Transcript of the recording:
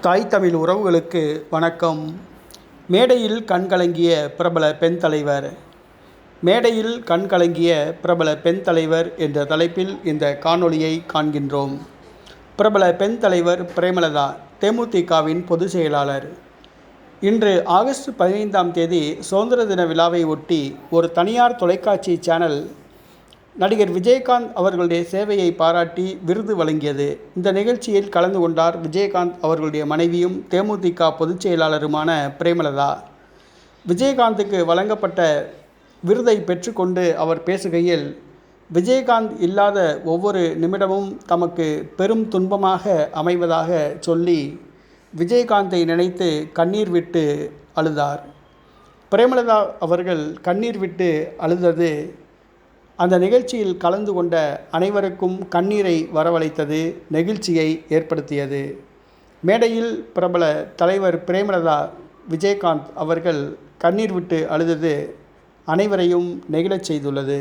தாய் தமிழ் உறவுகளுக்கு வணக்கம். மேடையில் கண்கலங்கிய பிரபல பெண் தலைவர். மேடையில் கண்கலங்கிய பிரபல பெண் தலைவர் என்ற தலைப்பில் இந்த காணொளியை காண்கின்றோம். பிரபல பெண் தலைவர் பிரேமலதா தேமுதிகவின் பொதுச் செயலாளர். இன்று ஆகஸ்ட் பதினைந்தாம் தேதி சுதந்திர தின விழாவை ஒட்டி ஒரு தனியார் தொலைக்காட்சி சேனல் நடிகர் விஜயகாந்த் அவர்களுடைய சேவையை பாராட்டி விருது வழங்கியது. இந்த நிகழ்ச்சியில் கலந்து கொண்டார் விஜயகாந்த் அவர்களுடைய மனைவியும் தேமுதிக பொதுச் செயலாளருமான பிரேமலதா. விஜயகாந்துக்கு வழங்கப்பட்ட விருதை பெற்றுக்கொண்டு அவர் பேசுகையில் விஜயகாந்த் இல்லாத ஒவ்வொரு நிமிடமும் தமக்கு பெரும் துன்பமாக அமைவதாக சொல்லி விஜயகாந்தை நினைத்து கண்ணீர் விட்டு அழுதார். பிரேமலதா அவர்கள் கண்ணீர் விட்டு அழுதது அந்த நிகழ்ச்சியில் கலந்து கொண்ட அனைவருக்கும் கண்ணீரை வரவழைத்தது நெகிழ்ச்சியை ஏற்படுத்தியது. மேடையில் பிரபல தலைவர் பிரேமலதா விஜயகாந்த் அவர்கள் கண்ணீர் விட்டு அழுதது அனைவரையும் நெகிழச் செய்துள்ளது.